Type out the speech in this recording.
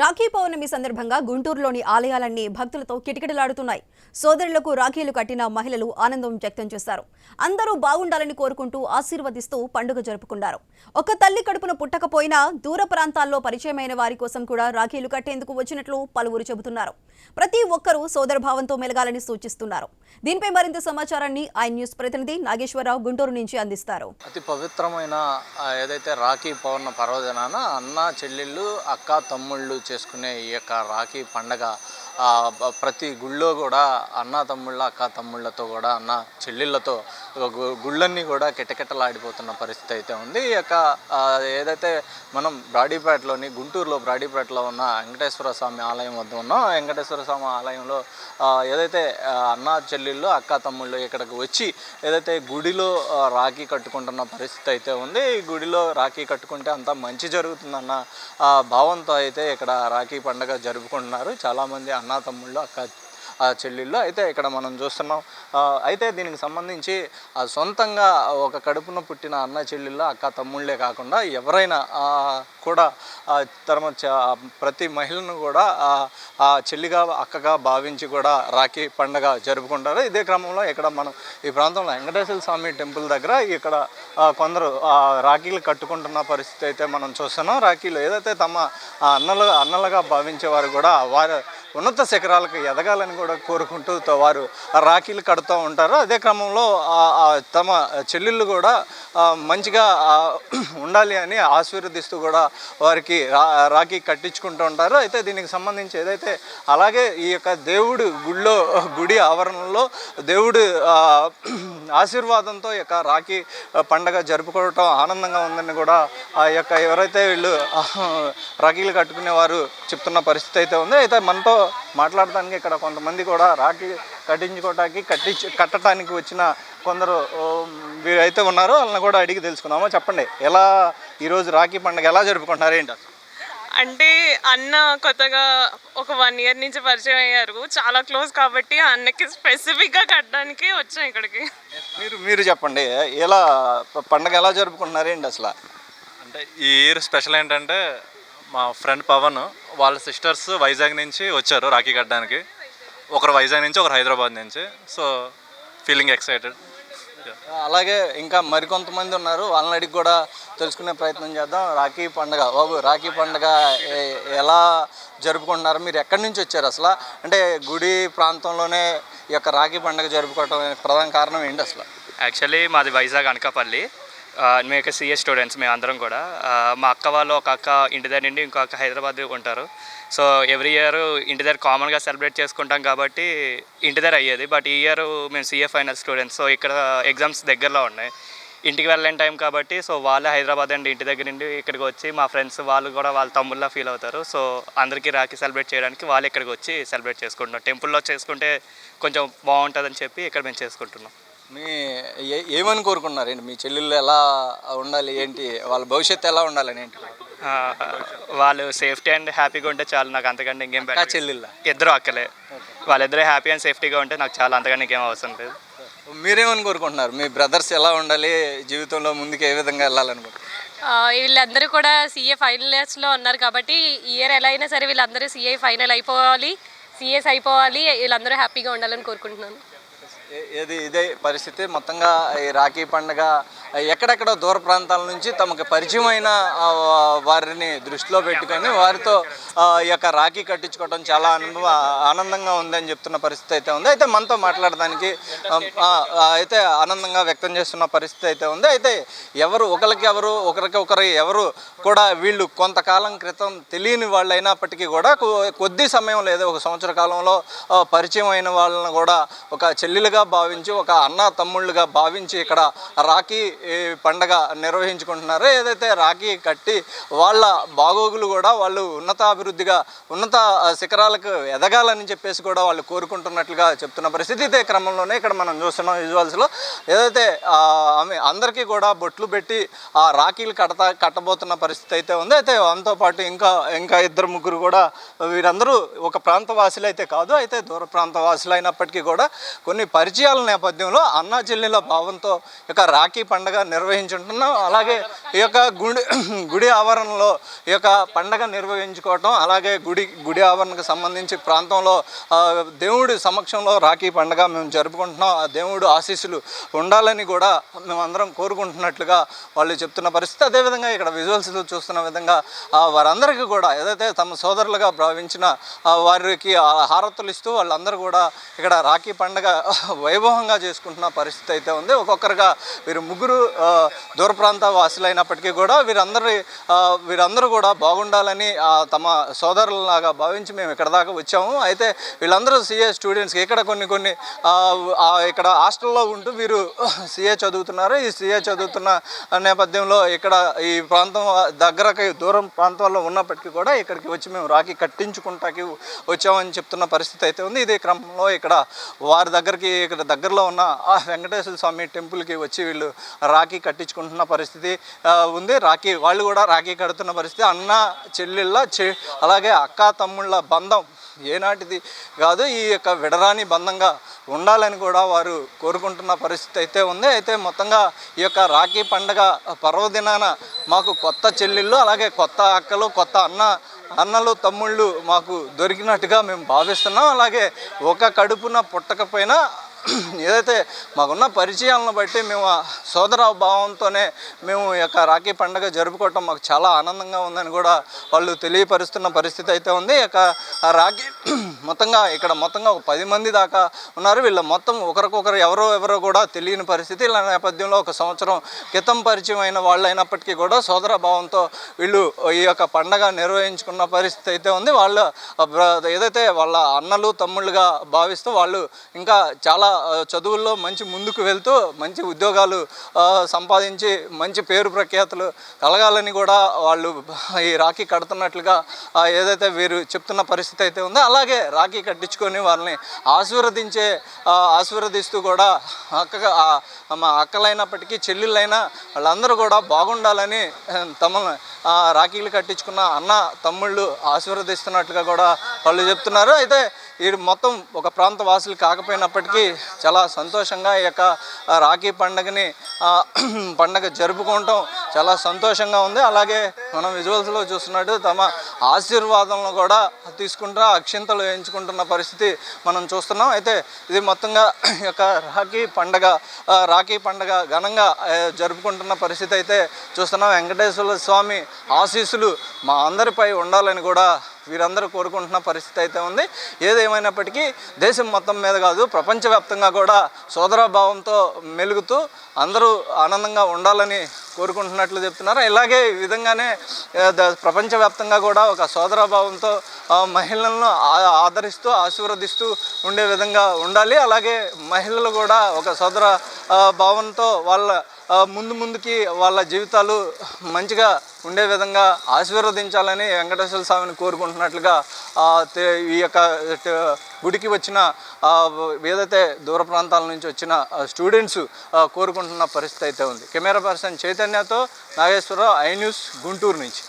రాఖీ పౌర్ణమి సందర్భంగా గుంటూరులోని ఆలయాలన్నీ భక్తులతో కిటకిటలాడుతున్నాయి. సోదరులకు రాఖీలు కట్టిన మహిళలు ఆనందం వ్యక్తం చేశారు. అందరూ బాగుండాలని కోరుకుంటూ ఆశీర్వదిస్తూ పండుగ జరుపుకున్నారు. ఒక తల్లి కడుపున పుట్టకపోయినా దూర ప్రాంతాల్లో పరిచయమైన వారి కోసం కూడా రాఖీలు కట్టేందుకు వచ్చినట్లు పలువురు చెబుతున్నారు. ప్రతి ఒక్కరూ సోదరభావంతో మెలగాలని సూచిస్తున్నారు. దీనిపై మరింత సమాచారాన్ని ఐ న్యూస్ ప్రతినిధి నాగేశ్వరరావు గుంటూరు నుంచి అందిస్తారు. అతి పవిత్రమైన ఏదైతే రాఖీ పౌర్ణ పర్వదినాన అన్న చెల్లెళ్ళు అక్క తమ్ముళ్ళు చేసుకునే ఈ యొక్క రాఖీ పండగ ప్రతి గుళ్ళో కూడా అన్న తమ్ముళ్ళ అక్క తమ్ముళ్ళతో కూడా అన్న చెల్లెళ్ళతో గుళ్ళన్నీ కూడా కిటకిటలాడిపోతున్న పరిస్థితి అయితే ఉంది. ఈ యొక్క ఏదైతే మనం బ్రాడీపేటలోని గుంటూరులో బ్రాడీపేటలో ఉన్న వెంకటేశ్వర స్వామి ఆలయం వద్ద ఉన్నాం వెంకటేశ్వర స్వామి ఆలయంలో ఏదైతే అన్న చెల్లెళ్ళు అక్క తమ్ముళ్ళు ఇక్కడికి వచ్చి ఏదైతే గుడిలో రాఖీ కట్టుకుంటున్న పరిస్థితి అయితే ఉంది. ఈ గుడిలో రాఖీ కట్టుకుంటే అంతా మంచి జరుగుతుందన్న భావంతో అయితే ఇక్కడ రాఖీ పండుగ జరుపుకుంటున్నారు. చాలామంది అన్న తమ్ముళ్ళు అక్క ఆ చెల్లెళ్ళు అయితే ఇక్కడ మనం చూస్తున్నాం. అయితే దీనికి సంబంధించి ఆ సొంతంగా ఒక కడుపున పుట్టిన అన్న చెల్లెళ్ళు అక్క తమ్ముళ్ళే కాకుండా ఎవరైనా కూడా ఆ, తమ చ- ప్రతి మహిళను కూడా ఆ, చెల్లిగా అక్కగా భావించి కూడా రాఖీ పండగ జరుపుకుంటారు. ఇదే క్రమంలో ఇక్కడ మనం ఈ ప్రాంతంలో వెంకటేశ్వర స్వామి టెంపుల్ దగ్గర ఇక్కడ కొందరు రాఖీలు కట్టుకుంటున్న పరిస్థితి అయితే మనం చూస్తున్నాం. రాఖీలు ఏదైతే తమ ఆ, అన్నలు అన్నలుగా భావించేవారు కూడా వారు ఉన్నత శిఖరాలకు ఎదగాలని కూడా కోరుకుంటూ వారు ఆ రాఖీలు కడుతూ ఉంటారు. అదే క్రమంలో ఆ- తమ చెల్లెళ్ళు కూడా మంచిగా ఉండాలి అని ఆశీర్వదిస్తూ కూడా వారికి రా రాఖీ కట్టించుకుంటూ ఉంటారు. అయితే దీనికి సంబంధించి ఏదైతే అలాగే ఈ యొక్క దేవుడు గుళ్ళో గుడి ఆవరణలో దేవుడు ఆశీర్వాదంతో యొక్క రాఖీ పండగ జరుపుకోవటం ఆనందంగా ఉందని కూడా ఆ యొక్క ఎవరైతే వీళ్ళు రాఖీలు కట్టుకునే వారు చెప్తున్న పరిస్థితి అయితే ఉంది. అయితే మనతో మాట్లాడటానికి ఇక్కడ కొంతమంది కూడా రాఖీ కట్టించుకోవటానికి కట్టించి కట్టడానికి వచ్చిన కొందరు వీరైతే ఉన్నారో. వాళ్ళని కూడా అడిగి తెలుసుకుందామా? చెప్పండి. ఎలా ఈరోజు రాఖీ పండుగ ఎలా జరుపుకుంటున్నారు ఏంటి అసలు? అంటే అన్న కొత్తగా ఒక వన్ ఇయర్ నుంచి పరిచయం అయ్యారు. చాలా క్లోజ్ కాబట్టి అన్నకి స్పెసిఫిక్గా కట్టడానికి వచ్చాం ఇక్కడికి. మీరు మీరు చెప్పండి ఎలా పండగ ఎలా జరుపుకుంటున్నారు ఏంటి అసలు? అంటే ఈ ఇయర్ స్పెషల్ ఏంటంటే మా ఫ్రెండ్ పవన్ వాళ్ళ సిస్టర్స్ వైజాగ్ నుంచి వచ్చారు రాఖీ కట్టడానికి. ఒకరు వైజాగ్ నుంచి ఒకరు హైదరాబాద్ నుంచి. సో ఫీలింగ్ ఎక్సైటెడ్ అలాగే ఇంకా మరికొంతమంది ఉన్నారు. వాళ్ళని అడిగి కూడా తెలుసుకునే ప్రయత్నం చేద్దాం. రాఖీ పండగ. బాబు రాఖీ పండగ ఎలా జరుపుకుంటున్నారు? మీరు ఎక్కడి నుంచి వచ్చారు అసలు? అంటే గుడి ప్రాంతంలోనే ఈ యొక్క రాఖీ పండగ జరుపుకోవటం ప్రధాన కారణం ఏంటి అసలు? యాక్చువల్లీ మాది వైజాగ్ అనకాపల్లి. మేము ఇక్కడ స్టూడెంట్స్ మేము అందరం కూడా. మా అక్క వాళ్ళు ఒక అక్క ఇంటి దగ్గర నుండి ఇంకో అక్క హైదరాబాద్ ఉంటారు. సో ఎవ్రీ ఇయర్ ఇంటి దగ్గర కామన్గా సెలబ్రేట్ చేసుకుంటాం కాబట్టి ఇంటి దగ్గర అయ్యేది. బట్ ఈ ఇయర్ మేము సిఏ ఫైనల్ స్టూడెంట్స్ సో ఇక్కడ ఎగ్జామ్స్ దగ్గరలో ఉన్నాయి. ఇంటికి వెళ్ళలేని టైం కాబట్టి సో వాళ్ళే హైదరాబాద్ అండి ఇంటి దగ్గర నుండి ఇక్కడికి వచ్చి మా ఫ్రెండ్స్ వాళ్ళు కూడా వాళ్ళ తమ్ముళ్ళ ఫీల్ అవుతారు. సో అందరికీ రాఖీ సెలబ్రేట్ చేయడానికి వాళ్ళు ఇక్కడికి వచ్చి సెలబ్రేట్ చేసుకుంటున్నాం టెంపుల్లో చేసుకుంటే కొంచెం బాగుంటుందని చెప్పి ఇక్కడ మేము చేసుకుంటున్నాం. మీ ఏ- ఏమని కోరుకున్నారు ఏంటి మీ చెల్లెళ్ళు ఎలా ఉండాలి? ఏంటి? వాళ్ళ భవిష్యత్తు ఎలా ఉండాలని ఏంటి? వాళ్ళు సేఫ్టీ అండ్ హ్యాపీగా ఉంటే చాలు. నాకు అంతకంటే ఇంకేం అక్క better. చెల్లెళ్ళ? ఇద్దరు అక్కలే. వాళ్ళిద్దరే హ్యాపీ అండ్ సేఫ్టీగా ఉంటే నాకు చాలా. అంతకంటే ఇంకేం అవసరం లేదు. మీరేమని కోరుకుంటున్నారు? మీ బ్రదర్స్ ఎలా ఉండాలి? జీవితంలో ముందుకు ఏ విధంగా వెళ్ళాలనుకుంటున్నారు? వీళ్ళందరూ కూడా సీఏ ఫైనల్ ఇయర్స్లో ఉన్నారు కాబట్టి ఇయర్ ఎలా అయినా సరే వీళ్ళందరూ సీఏ ఫైనల్ అయిపోవాలి. సిఎస్ అయిపోవాలి. వీళ్ళందరూ హ్యాపీగా ఉండాలని కోరుకుంటున్నాను. ఏది ఇదే పరిస్థితి. మొత్తంగా ఈ రాఖీ పండుగ ఎక్కడెక్కడ దూర ప్రాంతాల నుంచి తమకు పరిచయమైన వారిని దృష్టిలో పెట్టుకొని వారితో ఈ యొక్క రాఖీ కట్టించుకోవడం చాలా అనుభవ ఆనందంగా ఉందని చెప్తున్న పరిస్థితి అయితే ఉంది. అయితే మనతో మాట్లాడడానికి అయితే ఆనందంగా వ్యక్తం చేస్తున్న పరిస్థితి అయితే ఉంది. అయితే ఎవరు ఒకరికి ఎవరు ఒకరికి ఒకరు ఎవరు కూడా వీళ్ళు కొంతకాలం క్రితం తెలియని వాళ్ళు అయినప్పటికీ కూడా కొద్ది సమయం లేదా ఒక సంవత్సర కాలంలో పరిచయం అయిన వాళ్ళని కూడా ఒక చెల్లెలుగా భావించి ఒక అన్న తమ్ముళ్ళుగా భావించి ఇక్కడ రాఖీ పండగ నిర్వహించుకుంటున్నారు ఏదైతే రాఖీ కట్టి వాళ్ళ బాగోగులు కూడా వాళ్ళు ఉన్నతాభివృద్ధిగా ఉన్నత శిఖరాలకు ఎదగాలని చెప్పేసి కూడా వాళ్ళు కోరుకుంటున్నట్లుగా చెప్తున్న పరిస్థితి ఇదే క్రమంలోనే ఇక్కడ మనం చూస్తున్నాం విజువల్స్లో. ఏదైతే ఆమె అందరికీ కూడా బొట్లు పెట్టి ఆ రాఖీలు కడతా కట్టబోతున్న పరిస్థితి అయితే ఉంది. అయితే దాంతో పాటు ఇంకా ఇంకా ఇద్దరు ముగ్గురు కూడా వీరందరూ ఒక ప్రాంత వాసులు అయితే కాదు అయితే దూర ప్రాంత వాసులు అయినప్పటికీ కూడా కొన్ని పరిచయాల నేపథ్యంలో అన్నా చెల్లెల భావంతో ఇక రాఖీ పండగ పండగ నిర్వహించుకుంటున్నాం. అలాగే ఈ యొక్క గుడి గుడి ఆవరణలో ఈ యొక్క పండగ నిర్వహించుకోవటం అలాగే గుడి గుడి ఆవరణకు సంబంధించి ప్రాంతంలో దేవుడి సమక్షంలో రాఖీ పండగ మేము జరుపుకుంటున్నాం. ఆ దేవుడు ఆశీస్సులు ఉండాలని కూడా మేమందరం కోరుకుంటున్నట్లుగా వాళ్ళు చెప్తున్న పరిస్థితి. అదేవిధంగా ఇక్కడ విజువల్స్ చూస్తున్న విధంగా వారందరికీ కూడా ఏదైతే తమ సోదరులుగా భావించిన వారికి హారతులు ఇస్తూ వాళ్ళందరూ కూడా ఇక్కడ రాఖీ పండగ వైభవంగా చేసుకుంటున్న పరిస్థితి అయితే ఉంది. ఒక్కొక్కరుగా వీరు ముగ్గురు దూర ప్రాంత వాసులైనప్పటికీ కూడా వీరందరి వీరందరూ కూడా బాగుండాలని తమ సోదరులలాగా భావించి మేము ఇక్కడ దాకా వచ్చాము. అయితే వీళ్ళందరూ సిఏ స్టూడెంట్స్కి ఇక్కడ కొన్ని కొన్ని ఇక్కడ హాస్టల్లో ఉంటూ వీరు సిఏ చదువుతున్నారు. ఈ సిఏ చదువుతున్న నేపథ్యంలో ఇక్కడ ఈ ప్రాంతం దగ్గరకి దూరం ప్రాంతాల్లో ఉన్నప్పటికీ కూడా ఇక్కడికి వచ్చి మేము రాఖీ కట్టించుకుంటాకి వచ్చామని చెప్తున్న పరిస్థితి అయితే ఉంది. ఇదే క్రమంలో ఇక్కడ వారి దగ్గరికి ఇక్కడ దగ్గరలో ఉన్న ఆ వెంకటేశ్వర స్వామి టెంపుల్కి వచ్చి వీళ్ళు రాఖీ కట్టించుకుంటున్న పరిస్థితి ఉంది. రాఖీ వాళ్ళు కూడా రాఖీ కడుతున్న పరిస్థితి. అన్న చెల్లెళ్ళ చె అలాగే అక్క తమ్ముళ్ళ బంధం ఏనాటిది కాదు. ఈ యొక్క విడరాని బంధంగా ఉండాలని కూడా వారు కోరుకుంటున్న పరిస్థితి అయితే ఉంది. అయితే మొత్తంగా ఈ యొక్క రాఖీ పండగ పర్వదినాన మాకు కొత్త చెల్లెళ్ళు అలాగే కొత్త అక్కలు కొత్త అన్న అన్నలు తమ్ముళ్ళు మాకు దొరికినట్టుగా మేము భావిస్తున్నాం. అలాగే ఒక కడుపున పుట్టకపోయినా ఏదైతే మాకున్న పరిచయాలను బట్టి మేము ఆ సోదర భావంతోనే మేము ఈ యొక్క రాఖీ పండుగ జరుపుకోవటం మాకు చాలా ఆనందంగా ఉందని కూడా వాళ్ళు తెలియపరుస్తున్న పరిస్థితి అయితే ఉంది. ఈ యొక్క రాఖీ మొత్తంగా ఇక్కడ మొత్తంగా ఒక పది మంది దాకా ఉన్నారు. వీళ్ళ మొత్తం ఒకరికొకరు ఎవరో ఎవరో కూడా తెలియని పరిస్థితి. ఇలా నేపథ్యంలో ఒక సంవత్సరం క్రితం పరిచయం అయిన వాళ్ళు అయినప్పటికీ కూడా సోదర భావంతో వీళ్ళు ఈ యొక్క పండగ నిర్వహించుకున్న పరిస్థితి అయితే ఉంది. వాళ్ళ ఏదైతే వాళ్ళ అన్నలు తమ్ముళ్ళుగా భావిస్తూ వాళ్ళు ఇంకా చాలా చదువుల్లో మంచి ముందుకు వెళ్తూ మంచి ఉద్యోగాలు సంపాదించి మంచి పేరు ప్రఖ్యాతులు కలగాలని కూడా వాళ్ళు ఈ రాఖీ కడుతున్నట్లుగా ఏదైతే వీరు చెప్తున్న పరిస్థితి అయితే ఉందో అలాగే రాఖీ కట్టించుకొని వాళ్ళని ఆశీర్వదించే ఆశీర్వదిస్తూ కూడా అక్క మా అక్కలైనప్పటికీ చెల్లెళ్ళైనా వాళ్ళందరూ కూడా బాగుండాలని తమను తమ రాఖీలు కట్టించుకున్న అన్న తమ్ముళ్ళు ఆశీర్వదిస్తున్నట్లుగా కూడా వాళ్ళు చెప్తున్నారు. అయితే ఈ మొత్తం ఒక ప్రాంత వాసులు కాకపోయినప్పటికీ చాలా సంతోషంగా ఈ యొక్క రాఖీ పండగని పండగ జరుపుకోవటం చాలా సంతోషంగా ఉంది. అలాగే మనం విజువల్స్లో చూస్తున్నట్టు తమ ఆశీర్వాదంలో కూడా తీసుకుంటూ అక్షింతలు వేయించుకుంటున్న పరిస్థితి మనం చూస్తున్నాం. అయితే ఇది మొత్తంగా ఈ యొక్క రాఖీ పండగ రాఖీ పండగ ఘనంగా జరుపుకుంటున్న పరిస్థితి అయితే చూస్తున్నాం. వెంకటేశ్వర స్వామి ఆశీస్సులు మా అందరిపై ఉండాలని కూడా వీరందరూ కోరుకుంటున్న పరిస్థితి అయితే ఉంది. ఏదేమైనప్పటికీ దేశం మొత్తం మీద కాదు ప్రపంచవ్యాప్తంగా కూడా సోదరభావంతో మెలుగుతూ అందరూ ఆనందంగా ఉండాలని కోరుకుంటున్నట్లు చెప్తున్నారు. ఇలాగే ఈ విధంగానే ప్రపంచవ్యాప్తంగా కూడా ఒక సోదరభావంతో మహిళలను ఆదరిస్తూ ఆశీర్వదిస్తూ ఉండే విధంగా ఉండాలి. అలాగే మహిళలు కూడా ఒక సోదర భావంతో వాళ్ళ ముందు ముందుకి వాళ్ళ జీవితాలు మంచిగా ఉండే విధంగా ఆశీర్వదించాలని వెంకటేశ్వర స్వామిని కోరుకుంటున్నట్లుగా ఈ యొక్క గుడికి వచ్చిన ఏదైతే దూర ప్రాంతాల నుంచి వచ్చిన స్టూడెంట్స్ కోరుకుంటున్న పరిస్థితి అయితే ఉంది. కెమెరా పర్సన్ చైతన్యతో నాగేశ్వరరావు ఐ న్యూస్ గుంటూరు నుంచి.